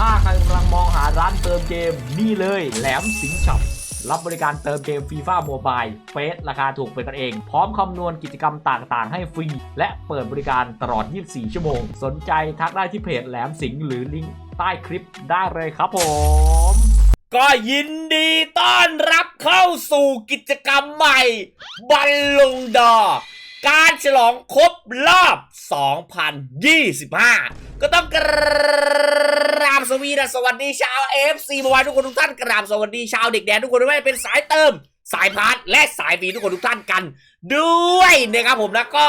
ถ้าใครกำลังมองหาร้านเติมเกมนี่เลยแหลมสิงช็อปรับบริการเติมเกมฟีฟ่าโมบายเฟสราคาถูกเป็นกันเอง พร้อมคำนวณกิจกรรมต่างๆ ให้ฟรี และเปิดบริการตลอด 24 ชั่วโมง สนใจทักได้ที่เพจแหลมสิงหรือลิงก์ใต้คลิปได้เลยครับผม ก็ยินดีต้อนรับเข้าสู่กิจกรรมใหม่ บัลลงดอ การฉลองครบรอบ 2025 ก็ต้องกราบสวีดัสสวัสดีชาว FC บวายทุกคนทุกท่านกราบสวัสดีชาวเด็กแดนทุกคนด้วยเป็นสายเติม สายพาร์ทและสายฟีทุกคนทุกท่านกัน ด้วยนะครับผมนะก็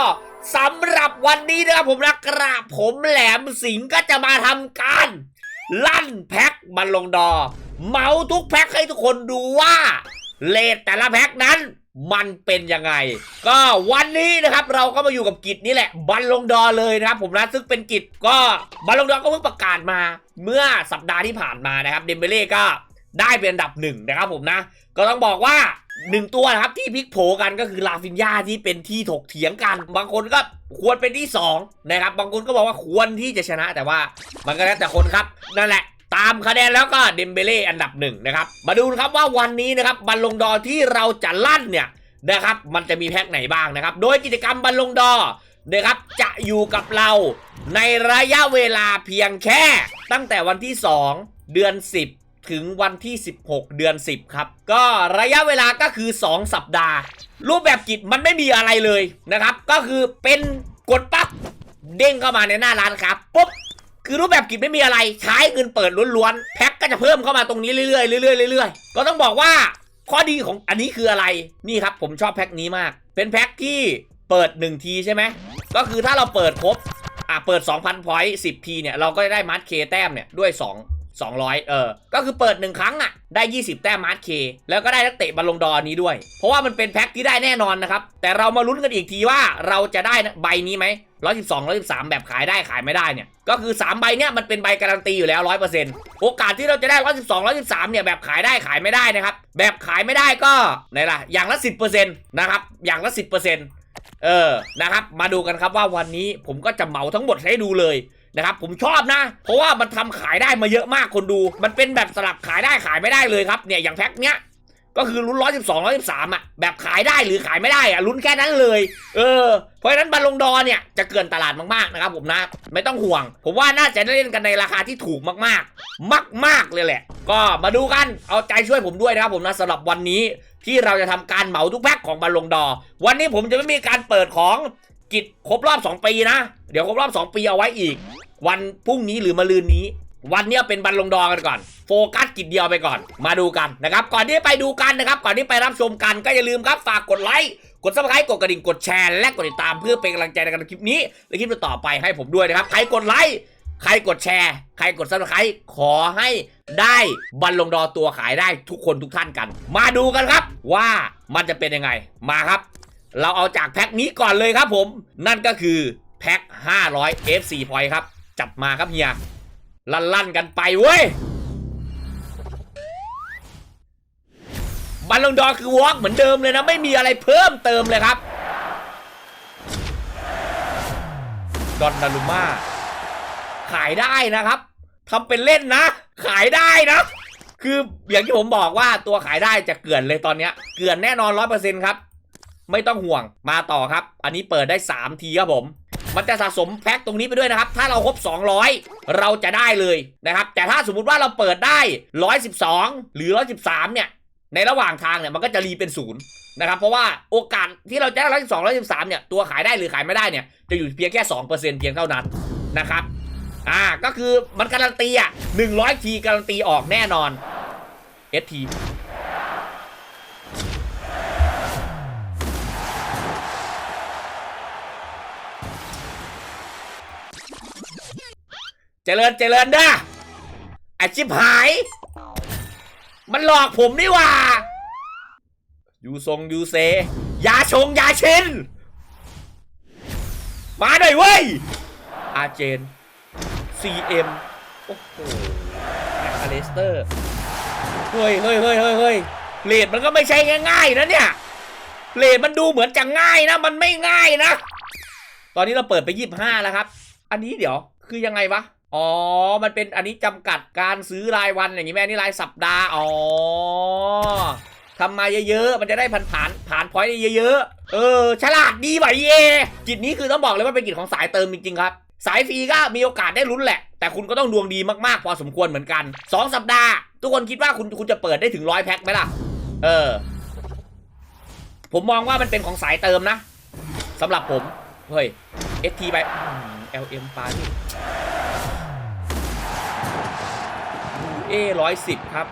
สำหรับวันนี้นะครับผมนะกราบผมแหลมสิงก็จะมาทำการ ลั่นแพ็คบัลลงดอ เมาทุกแพ็คให้ทุกคนดูว่าเลทแต่ละแพ็คนั้น มันเป็นยังไง ก็วันนี้นะครับเราก็มาอยู่กับกิจนี่แหละบัลลงดอเลยนะครับผมนะซึ่งเป็นกิจก็บัลลงดอก็เพิ่งประกาศมา เมื่อสัปดาห์ที่ผ่านมานะครับเดมเบเล่ก็ได้เป็นอันดับหนึ่งนะครับผมนะ ก็ต้องบอกว่าหนึ่งตัวนะครับที่พลิกโผกันก็คือลาฟินยาที่เป็นที่ถกเถียงกัน บางคนก็ควรเป็นที่สองนะครับบางคนก็บอกว่าควรที่จะชนะแต่ว่ามันก็แล้วแต่คนครับนั่นแหละ ตามคะแนนแล้วก็เดมเบเล่อันดับหนึ่งนะครับ มาดูนะครับว่าวันนี้นะครับบัลลงดอร์ที่เราจะลั่นเนี่ยนะครับมันจะมีแพ็คไหนบ้างนะครับ โดยกิจกรรมบัลลงดอร์นะครับจะอยู่กับเราในระยะเวลาเพียงแค่ ตั้งแต่วันที่ 2 เดือน 10 ถึงวันที่ 16 เดือน 10 ครับ ก็ระยะเวลาก็คือ 2 สัปดาห์ รูปแบบกิจมันไม่มีอะไรเลยนะครับ ก็คือเป็นกดปั๊บเด้งเข้ามาในหน้าร้านครับปุ๊บ คือรูปแบบกิจไม่มีอะไรใช้เงินเปิดล้วนๆแพ็คก็จะเพิ่มเข้ามาตรงนี้เรื่อยๆเรื่อยๆเรื่อยๆก็ต้องบอกว่าข้อดีของอันนี้คืออะไรนี่ครับผมชอบแพ็คนี้มาก เป็นแพ็คที่เปิด 1 ทีใช่ไหมก็คือถ้าเราเปิดครบอะเปิด 2,000พอยต์10 ทีเนี่ยเราก็จะได้มาร์คเคแต้มเนี่ยด้วย 2 200 เออ ก็คือเปิด 1 ครั้งอะ ได้ 20 แต้มมาร์คเค แล้วก็ได้นักเตะบอลลงดอร์นี้ด้วย เพราะว่ามันเป็นแพ็คที่ได้แน่นอนนะครับ แต่เรามาลุ้นกันอีกทีว่าเราจะได้ใบนี้ไหม 112 113แบบขายได้ขายไม่ได้เนี่ย ก็คือ3ใบเนี่ยมันเป็นใบการันตีอยู่แล้ว100%โอกาสที่เราจะได้112 113เนี่ยแบบขายได้ขายไม่ได้นะครับ แบบขายไม่ได้ก็ไหนล่ะ อย่างละ10%นต์นะครับ อย่างละ10%เปอร์เซ็นต์เออ นะครับ มาดูกันครับว่าวันนี้ผมก็จะเหมาทั้งหมดให้ดูเลยนะครับ ผมชอบนะ เพราะว่ามันทำขายได้มาเยอะมากคนดู มันเป็นแบบสลับขายได้ขายไม่ได้เลยครับ เนี่ยอย่างแพ็คเนี้ย ก็คือลุ้น112 113อะแบบขายได้หรือขายไม่ได้อะลุ้นแค่นั้นเลย เออ เพราะฉะนั้นบอลลงดอเนี่ยจะเกินตลาดมากๆนะครับผมนะไม่ต้องห่วง ผมว่าน่าจะได้เล่นกันในราคาที่ถูกมากๆ มาก ๆเลยแหละ ก็มาดูกันเอาใจช่วยผมด้วยนะครับผมนะสำหรับวันนี้ที่เราจะทำการเหมาทุกแพ็คของบอลลงดอ วันนี้ผมจะไม่มีการเปิดของกิจครบรอบ 2 ปีนะ เดี๋ยวครบรอบ 2 ปีเอาไว้อีก วันพรุ่งนี้หรือมะรืนนี้ วันนี้เป็นบันลงดอกันก่อน โฟกัสกิจเดียวไปก่อน มาดูกันนะครับ ก่อนที่ไปดูกันนะครับ ก่อนที่ไปรับชมกันก็อย่าลืมครับฝากกดไลค์กดซับสไครต์กดกระดิ่งกดแชร์และกดติดตามเพื่อเป็นกำลังใจในการคลิปนี้และคลิปต่อไปให้ผมด้วยนะครับใครกดไลค์ใครกดแชร์ ใครกดซับสไครต์ขอให้ได้บันลงดอตัวขายได้ทุกคนทุกท่านกัน มาดูกันครับว่ามันจะเป็นยังไงมาครับ เราเอาจากแพ็คนี้ก่อนเลยครับผม นั่นก็คือแพ็ค500 FC point ครับจับมาครับเฮีย ลั่นลั่นๆกันไปเว้ยบัลลงดอคือวอล์กเหมือนเดิมเลยนะ ไม่มีอะไรเพิ่มเติมเลยครับ ดอนนารุมาขายได้นะครับทำเป็นเล่นนะ ขายได้นะ คืออย่างที่ผมบอกว่าตัวขายได้จะเกลื่อนเลยตอนเนี้ยเกลื่อนแน่นอนร้อยเปอร์เซ็นต์ครับ ไม่ต้องห่วงมาต่อครับ อันนี้เปิดได้ 3 ทีครับผม มันจะสะสมแพ็คตรงนี้ไปด้วยนะครับ ถ้าเราครบ 200 เราจะได้เลยนะครับ แต่ถ้าสมมุติว่าเราเปิดได้ 112 หรือ 113 เนี่ย ในระหว่างทางเนี่ยมันก็จะรีเป็นศูนย์นะครับเพราะว่าโอกาสที่เราจะได้112 113 เนี่ยตัวขายได้หรือขายไม่ได้เนี่ยจะอยู่เพียงแค่ 2%เพียงเท่านั้นนะครับอ่าก็คือมันการันตีอะ100 ทีการันตีออกแน่นอน ST เจริญเจริญด้าไอชิบหาย มันหลอกผมนี่ว่ายูทรงยูเซยาชงยาชินมาหน่อยเว้ย อาเจน CM โอ้โหแม็กอเลสเตอร์ เฮ้ยเฮ้ยเฮ้ยเฮ้ยเฮ้ยเลดมันก็ไม่ใช่ง่ายๆนะเนี่ย เลดมันดูเหมือนจะง่ายนะ มันไม่ง่ายนะ ตอนนี้เราเปิดไปยี่บห้าแล้วครับ อันนี้เดี๋ยว คือยังไงวะ อ๋อ มันเป็นอันนี้จำกัดการซื้อรายวันอย่างนี้แม่นี่รายสัปดาห์ อ๋อทำมาเยอะๆ มันจะได้ผ่านผ่านผ่านพอยต์ได้เยอะๆ เออ ฉลาดดีว่ะเยกิจนี้คือต้องบอกเลยว่าเป็นกิจของสายเติมจริงๆครับ สายฟรีก็มีโอกาสได้ลุ้นแหละ แต่คุณก็ต้องดวงดีมากๆ พอสมควรเหมือนกัน 2 สัปดาห์ ทุกคนคิดว่าคุณคุณจะเปิดได้ถึงร้อยแพ็คไหมล่ะ เออ ผมมองว่ามันเป็นของสายเติมนะสำหรับผม เฮ้ย ST ไปอืม LM ปานี่ เอร้อยสิบครับ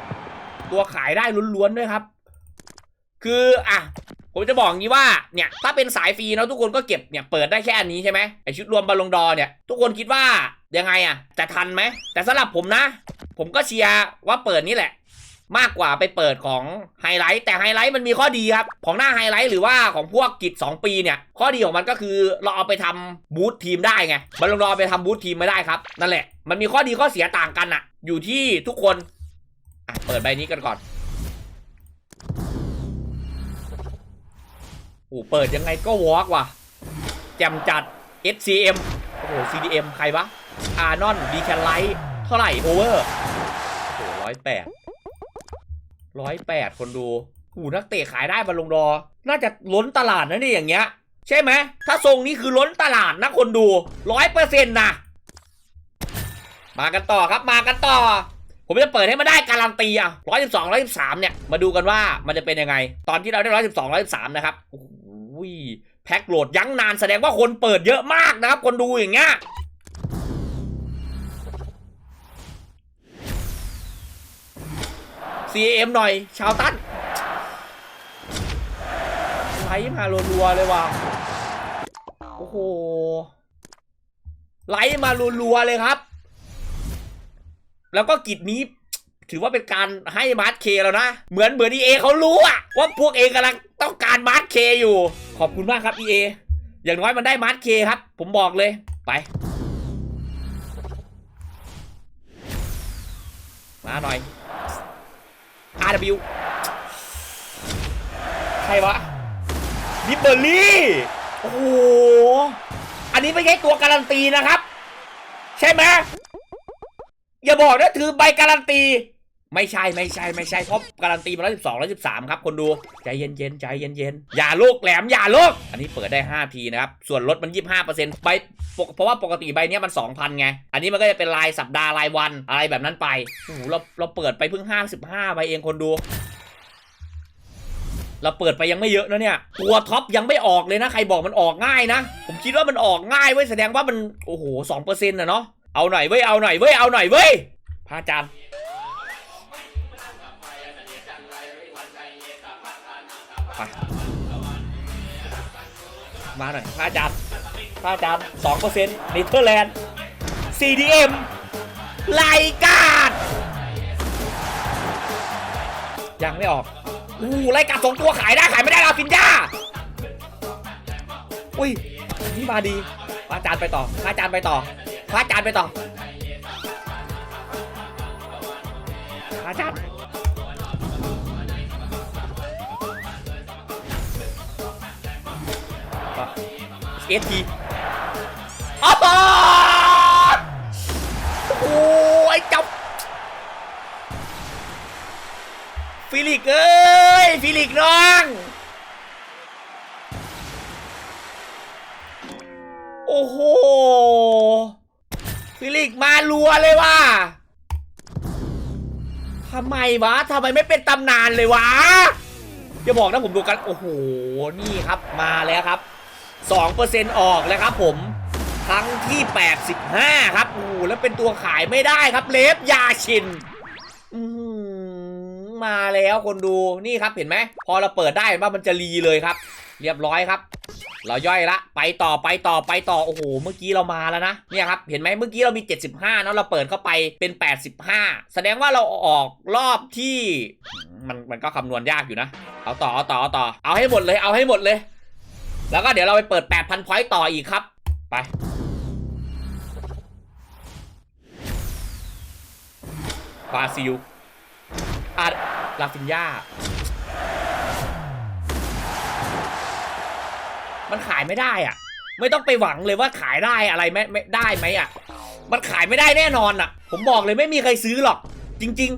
ตัวขายได้ล้วนๆด้วยครับ คืออะผมจะบอกงี้ว่าเนี่ยถ้าเป็นสายฟรีเนาะทุกคนก็เก็บเนี่ยเปิดได้แค่อันนี้ใช่ไหมไอชุดรวมบอลลงดอเนี่ยทุกคนคิดว่ายังไงอะจะทันไหมแต่สำหรับผมนะ ผมก็เชียร์ว่าเปิดนี่แหละ มากกว่าไปเปิดของไฮไลท์แต่ไฮไลท์มันมีข้อดีครับ ของหน้าไฮไลท์หรือว่าของพวกกิจ 2 ปีเนี่ย ข้อดีของมันก็คือเราเอาไปทำบูธทีมได้ไงบอลลงดอไปทำบูธทีมไม่ได้ครับ นั่นแหละ มันมีข้อดีข้อเสียต่างกันอะอยู่ที่ทุกคนอะเปิดใบนี้กันก่อนโอ้เปิดยังไงก็วอล์กว่ะแจมจัด SCM โอ้โห CDM ใครวะอานอนดีแคนไลท์เท่าไหร่โอเวอร์โอ้โหร้อยแปด ร้อยแปดคนดูหูนักเตะขายได้บอลลงดอ น่าจะล้นตลาดนะเนี่ยอย่างเงี้ย ใช่ไหม ถ้าทรงนี้คือล้นตลาดนะคนดูร้อยเปอร์เซ็นต์นะมากันต่อครับมากันต่อ ผมจะเปิดให้มันได้การันตีอะร้อยสิบสองร้อยสิบสามเนี่ย มาดูกันว่ามันจะเป็นยังไง ตอนที่เราได้ร้อยสิบสองร้อยสิบสามนะครับโอ้โหแพ็คโหลดยั้งนานแสดงว่าคนเปิดเยอะมากนะครับ คนดูอย่างเงี้ย CM หน่อย ชาวตั้นไลท์มารัวๆเลยว่ะ โอ้โหไลท์มารัวๆเลยครับ แล้วก็กิจนี้ถือว่าเป็นการให้มาร์ทเคแล้วนะ เหมือนเหมือน EA เขารู้อะว่าพวกเอกำลังต้องการมาร์ทเคอยู่ ขอบคุณมากครับ EA อย่างน้อยมันได้มาร์ทเคครับ ผมบอกเลย ไป มาหน่อย RW ใครวะดิบเบอร์รี่ โอ้โห อันนี้ไม่ใช่ตัวการันตีนะครับ ใช่ไหมอย่าบอกนะถือใบการันตี ไม่ใช่ไม่ใช่ไม่ใช่เพราะการันตีมาแล้วสิบสองแล้วสิบสามครับ คนดูใจเย็นๆใจเย็นๆอย่าโลกแหลมอย่าโลกอันนี้เปิดได้ 5 ทีนะครับ ส่วนลดมัน 25%ใบปกเพราะว่าปกติใบเนี้ยมัน 2,000 ไง อันนี้มันก็จะเป็นรายสัปดาห์รายวันอะไรแบบนั้นไปโอ้โหเราเราเปิดไปเพิ่ง 55ใบเองคนดู เราเปิดไปยังไม่เยอะนะเนี่ยตัวท็อปยังไม่ออกเลยนะใครบอกมันออกง่ายนะ ผมคิดว่ามันออกง่ายเว้ยแสดงว่ามันโอ้โหสองเปอร์เซ็นต์นะเนาะเอาหน่อยเว้ยเอาหน่อยเว้ยเอาหน่อยเว้ยพระอาจารย์ ไปมาหน่อยพระอาจารย์พระอาจารย์สองเปอร์เซ็นต์เนเธอร์แลนด์ CDM ไลกาดยังไม่ออกอู้ไลกัดสองตัวขายได้ขายไม่ได้ลาฟินยาอุ้ยนี่มาดีพระอาจารย์ไปต่อพระอาจารย์ไปต่อพระอาจารย์ไปต่อพระอาจารย์ เอสทีอ้าวโอ้ยจับฟิลิกเอ้ยฟิลิกน้อง โอ้โหฟิลิกมารัวเลยว่ะทำไมวะทำไมไม่เป็นตำนานเลยวะอย่าบอกนะผมดูกัน โอ้โห นี่ครับมาแล้วครับ 2%ออกแล้วครับผมครั้งที่ 85 ครับโอ้แล้วเป็นตัวขายไม่ได้ครับเลฟยาชินมาแล้วคนดูนี่ครับเห็นไหม พอเราเปิดได้เห็นว่ามันจะรีเลยครับ เรียบร้อยครับ เราย่อยละ ไปต่อไปต่อไปต่อโอ้โหเมื่อกี้เรามาแล้วนะเนี่ยครับเห็นไหมเมื่อกี้เรามี 75เนอะเราเปิดเข้าไปเป็น 85 แสดงว่าเราออกรอบที่ มันมันก็คำนวณยากอยู่นะ เอาต่อเอาต่อเอาต่อเอาให้หมดเลยเอาให้หมดเลย แล้วก็เดี๋ยวเราไปเปิด 8,000พอยต์ต่ออีกครับ ไป บราซิลอาลาฟินยามันขายไม่ได้อะ ไม่ต้องไปหวังเลยว่าขายได้อะไรไม่ไม่ได้ไหมอะ มันขายไม่ได้แน่นอนอะ ผมบอกเลยไม่มีใครซื้อหรอก จริง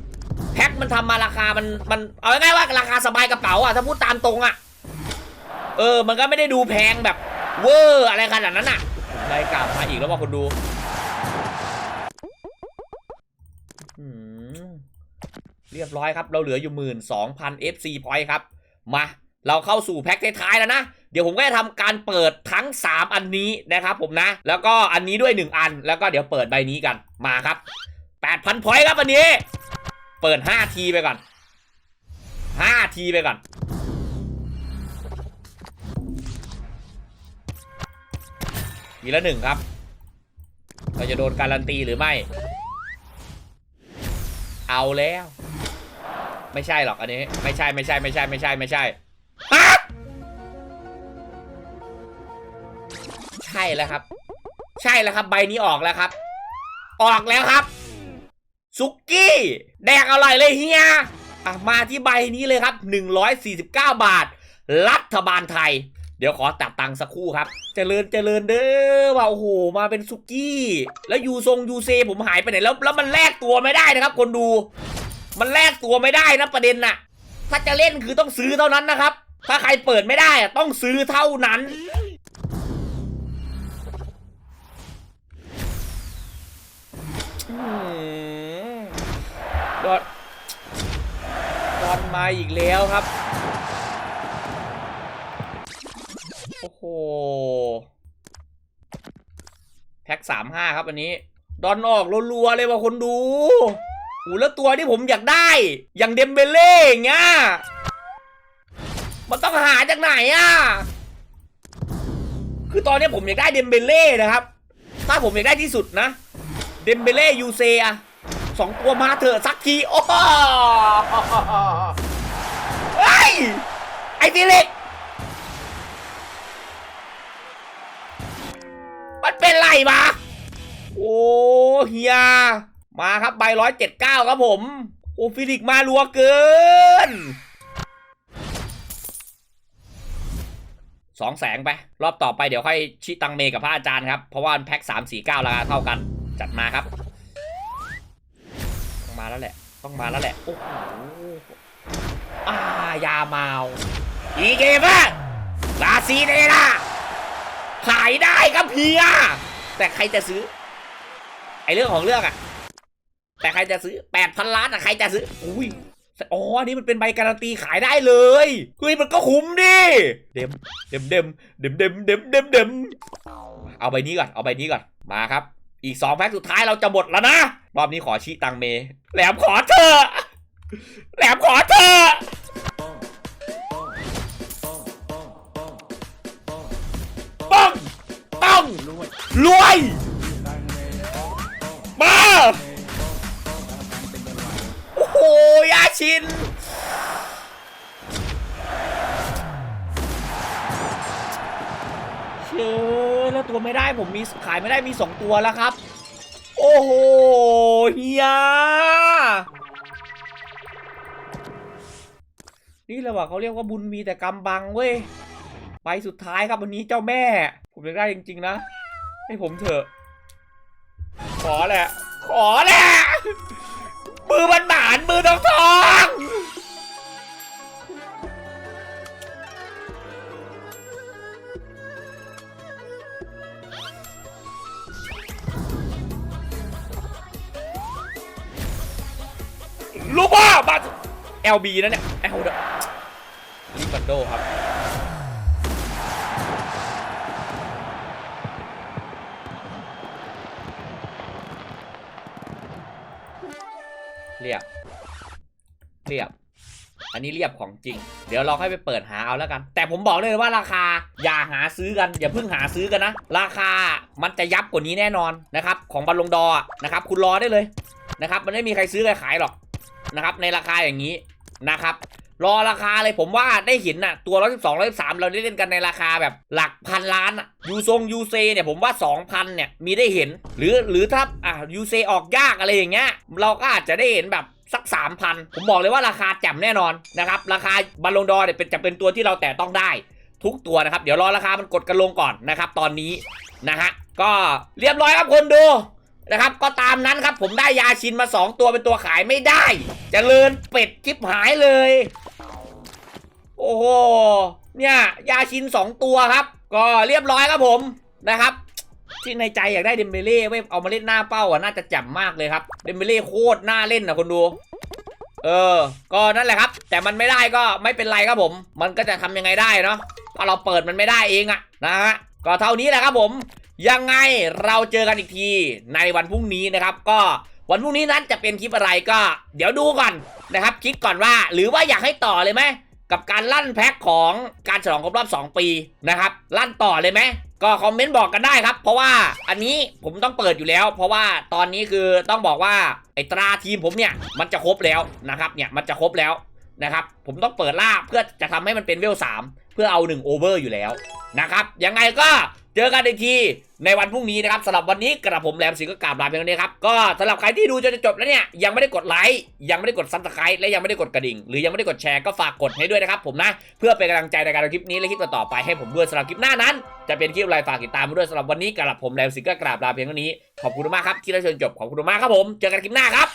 ๆ แพ็คมันทำมาราคามันมันเอาง่ายๆว่าราคาสบายกระเป๋าอะถ้าพูดตามตรงอะ เออ มันก็ไม่ได้ดูแพงแบบเวอร์อะไรขนาดนั้นอะได้กลับมาอีกแล้วว่าคนดูเรียบร้อยครับ เราเหลืออยู่หมื่นสองพัน FC point ครับ มา เราเข้าสู่แพ็คท้ายๆแล้วนะ เดี๋ยวผมก็จะทำการเปิดทั้ง 3 อันนี้นะครับผมนะ แล้วก็อันนี้ด้วย 1 อัน แล้วก็เดี๋ยวเปิดใบนี้กัน มาครับ 8,000พอยต์ครับอันนี้ เปิด 5 ทีไปก่อน 5 ทีไปก่อน ทีละหนึ่งครับ เราจะโดนการันตีหรือไม่ เอาแล้ว ไม่ใช่หรอกอันนี้ ไม่ใช่ไม่ใช่ไม่ใช่ไม่ใช่ไม่ใช่ใช่แล้วครับ ใช่แล้วครับ ใบนี้ออกแล้วครับ ออกแล้วครับซุกี้แดกอร่อยเลยเฮียมาที่ใบนี้เลยครับ 149 บาท รัฐบาลไทย ดี๋ยวขอตัดตังค์สักคู่ครับจเจริญเจริญเด้อว่าโอ้โหมาเป็นซุกี้ แล้วยูทรงยูเซผมหายไปไหนแล้วแล้วมันแลกตัวไม่ได้นะครับ คนดู มันแลกตัวไม่ได้นะประเด็นน่ะ ถ้าจะเล่นคือต้องซื้อเท่านั้นนะครับ ถ้าใครเปิดไม่ได้อะต้องซื้อเท่านั้นอืมดอนดอนมาอีกแล้วครับ โอ้โห แพ็กสามห้าครับอันนี้ ดอนออกรัวๆเลยว่าคนดูอ้แล้วตัวที่ผมอยากได้ อย่างเดมเบเล่อย่างเงี้ยมันต้องหาจากไหนอะ คือตอนนี้ผมอยากได้เดมเบเล่นะครับ ถ้าผมอยากได้ที่สุดนะ เดมเบเล่ยูเซอะสองตัวมาเถอะสักที โอ้โหเฮ้ยไอ้ฟิลิก มันเป็นไรมาโอ้เฮียมาครับใบร้อยเจ็ดเก้าครับผม โอ้ฟิลิกมารัวเกินสองแสงไป รอบต่อไปเดี๋ยวค่อยชิตังเมกับพระอาจารย์ครับ เพราะว่าแพ็คสามสี่เก้าราคาเท่ากัน จัดมาครับ ต้องมาแล้วแหละ ต้องมาแล้วแหละ โอ้โหอายาเมาอีเกมอะลาซีเนล่า ขายได้ครับเพีย แต่ใครจะซื้อ ไอเรื่องของเรื่องอะแต่ใครจะซื้อแปดพันล้านอะใครจะซื้อ อุ้ยอ๋ออันนี้มันเป็นใบการันตีขายได้เลยเฮ้ยมันก็คุ้มดิเดมเดมเดมเดมเดมเดมเดมเดมเอาใบนี้ก่อนเอาใบนี้ก่อนมาครับ อีกสองแพ็คสุดท้ายเราจะหมดแล้วนะรอบนี้ขอชี้ตังเมแหลมขอเธอแหลมขอเธอ รวยมาโอ้โหยาชินเชื่อแล้วตัวไม่ได้ผมมีขายไม่ได้มีสองตัวแล้วครับ โอ้โหเฮียนี่แหละว่าเขาเรียกว่าบุญมีแต่กรรมบังเว้ยไปสุดท้ายครับวันนี้เจ้าแม่ ผมอยากได้จริง ๆ นะ ให้ผมเถอะ ขอแหละ ขอแหละ มือมันหมานมือทองทองลูกว่าบัตร LB นะเนี่ย L เดลิบันโดครับ นนี้เรียบของจริง เดี๋ยวเราค่อยไปเปิดหาเอาแล้วกัน แต่ผมบอกเลยว่าราคาอย่าหาซื้อกัน อย่าเพิ่งหาซื้อกันนะ ราคามันจะยับกว่านี้แน่นอนนะครับ ของบัลลงดอร์อะนะครับ คุณรอได้เลยนะครับ มันไม่มีใครซื้อใครขายหรอกนะครับ ในราคาอย่างนี้นะครับรอราคาเลยผมว่าได้เห็นน่ะ ตัว 112 113 เราได้เล่นกันในราคาแบบหลักพันล้านอะยูทรงยูเซเนี่ยผมว่า 2,000 เนี่ย มีได้เห็น หรือหรือถ้าอะยูเซออกยากอะไรอย่างเงี้ยเราก็อาจจะได้เห็นแบบ สัก 3,000 ผมบอกเลยว่าราคาแจ่มแน่นอนนะครับ ราคาบัลลงดอเนี่ยเป็นจะเป็นตัวที่เราแตะต้องได้ทุกตัวนะครับ เดี๋ยวรอราคามันกดกันลงก่อนนะครับ ตอนนี้นะฮะก็เรียบร้อยครับคนดูนะครับ ก็ตามนั้นครับ ผมได้ยาชินมา 2 ตัวเป็นตัวขายไม่ได้จเจริญเป็ดชิบหายเลย โอ้โหเนี่ยยาชิน 2 ตัวครับ ก็เรียบร้อยครับผมนะครับ ที่ในใจอยากได้เดมเบเล่ไว้เอามาเล่นหน้าเป้าอะน่าจะแจ่มมากเลยครับเดมเบเล่โคตรน่าเล่นนะคนดูเออ ก็นั่นแหละครับ แต่มันไม่ได้ก็ไม่เป็นไรครับผม มันก็จะทำยังไงได้เนาะก็เราเปิดมันไม่ได้เองอะนะฮะ ก็เท่านี้แหละครับผม ยังไงเราเจอกันอีกทีในวันพรุ่งนี้นะครับ ก็วันพรุ่งนี้นั้นจะเป็นคลิปอะไรก็ เดี๋ยวดูก่อนนะครับ คิดก่อนว่า หรือว่าอยากให้ต่อเลยไหม กับการลั่นแพ็คของการฉลองครบรอบ 2 ปีนะครับ ลั่นต่อเลยไหมก็คอมเมนต์บอกกันได้ครับ เพราะว่าอันนี้ผมต้องเปิดอยู่แล้ว เพราะว่าตอนนี้คือต้องบอกว่าไอ้ตราทีมผมเนี่ยมันจะครบแล้วนะครับเนี่ยมันจะครบแล้วนะครับผมต้องเปิดล่าเพื่อจะทำให้มันเป็นเวล3เพื่อเอา1โอเวอร์อยู่แล้วนะครับยังไงก็ เจอกันอีกทีในวันพรุ่งนี้นะครับสำหรับวันนี้กระผมแรมสิงก็กราบลาเพียงเท่านี้ครับก็สำหรับใครที่ดูจนจะจบแล้วเนี่ยยังไม่ได้กดไลค์ยังไม่ได้กดซับสไครต์และยังไม่ได้กดกระดิ่ง หรือยังไม่ได้กดแชร์ก็ฝากกดให้ด้วยนะครับผมนะเพื่อเป็นกำลังใจในการทำคลิปนี้และคลิปต่อๆไปให้ผมด้วยสำหรับคลิปหน้านั้น จะเป็นคลิปอะไรฝากติดตามด้วยสำหรับวันนี้กระผมแรมสิงก็กราบลาเพียงเท่านี้ขอบคุณมากครับที่ได้ชมจบขอบคุณมากครับผม เจอกันคลิปหน้าครับ